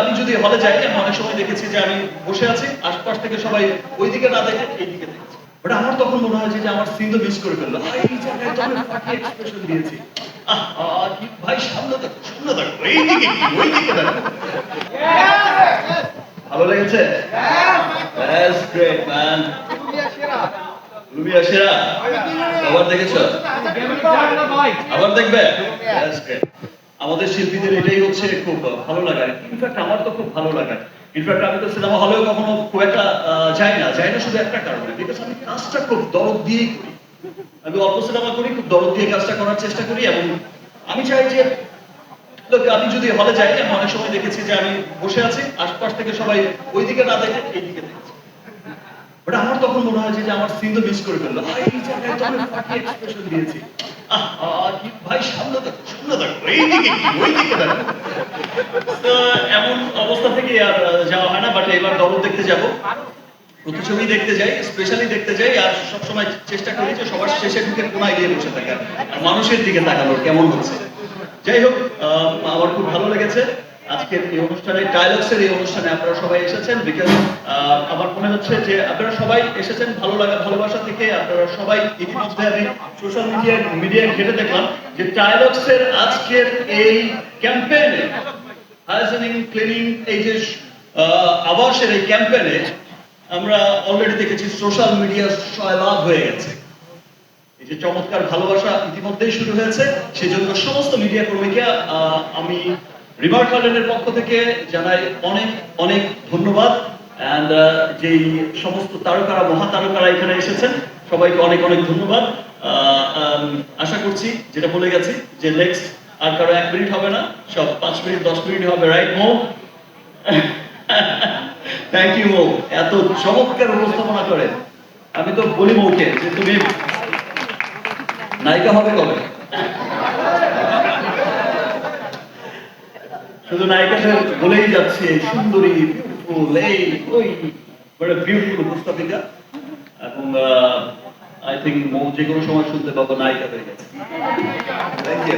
আমি যদি হলে যাই আমি অনেক সময় দেখেছি যে আমি বসে আছি, আশপাশ থেকে সবাই ওইদিকে না দেখে এইদিকে দেখছে। বাট আমার তখন মনে হয় যে আমার সিন তো মিস করে ফেলল। এই জায়গায় দিয়েছি। ভাই, সামনে দেখো সামনে দেখো এইদিকে কি, ওইদিকে দেখো। ভালো লেগেছে? আবার দেখেছ? আবার দেখবে. আমাদের শিল্পীদের এটাই হচ্ছে খুব ভালো লাগার ইনফ্যাক্ট আমার তো খুব ভালো লাগার ইনফ্যাক্ট আমি তো সিনেমা হলেও কখনো খুব একটা যাই না। যাই না শুধু একটা কারণে। বিকজ আমি কাজটা খুব দরদ দিয়েই করি। আমি অল্প সিনেমা করি, খুব দরদ দিয়ে কাজটা করার চেষ্টা করি এবং আমি চাই যে আমি যদি হলে যাই, আমি অনেক সময় দেখেছি যে আমি বসে আছি, আশপাশ থেকে সবাই ওইদিকে না দেখে এইদিকে দেখছে। বাট আমার তখন মনে হয় যে আমার সিন তো মিস করে ফেলল। এই জায়গায় তো আমি এক্সপ্রেশন দিয়েছি। এমন অবস্থা থেকে আর যাওয়া হয় না বাট এবার দরদ দেখতে যাব। প্রতিছবি দেখতে যাই স্পেশালি দেখতে যাই, আর সবসময় চেষ্টা করি যে সবার শেষের দিকে কোনায় গিয়ে বসে থাকার। আর মানুষের দিকে তাকানোর, কেমন হচ্ছে? যাই হোক আমার খুব ভালো লেগেছে। আজকের এই অনুষ্ঠানে ডায়লগসের এই অনুষ্ঠানে আপনারা সবাই এসেছেন বিকজ আমার মনে হচ্ছে যে আপনারা সবাই এসেছেন ভালো লাগা, ভালোবাসা থেকে, আপনারা সবাই ইতিমধ্যে আমি সোশ্যাল মিডিয়ায় মিডিয়ায় ঘেটে দেখলাম যে ডায়লগসের আজকের এই ক্যাম্পেইনে হাইজেনিং ক্লিনিং এই যে আবাসের এই ক্যাম্পেইনে আমরা অলরেডি দেখেছি সোশ্যাল মিডিয়া সয়লাভ হয়ে গেছে। এই যে চমৎকার ভালোবাসা ইতিমধ্যেই শুরু হয়েছে, সেজন্য সমস্ত মিডিয়া কর্মীকে আমি গার্ডেনের পক্ষ থেকে জানাই অনেক অনেক ধন্যবাদ। অ্যান্ড যেই সমস্ত তারকারা মহা তারকারা এখানে এসেছেন সবাইকে অনেক অনেক ধন্যবাদ। আহ, আশা করছি যেটা বলে গেছি যে নেক্সট আর কারও এক মিনিট হবে না সব পাঁচ মিনিট দশ মিনিট হবে রাইট মো থ্যাংক ইউ মো এত চমৎকার উপস্থাপনা করে আমি তো বলি মৌকে যে তুমি নায়িকা হবে কবে? শুধু নায়িকাদের বলেই যাচ্ছে সুন্দরী বিউটিফুল এই ওই, বড় বিউটিফুল উপস্থাপিকা এবং আই থিঙ্ক মৌ যে কোনো সময় শুনতে পাবো, নায়িকা হয়ে গেছে। Thank you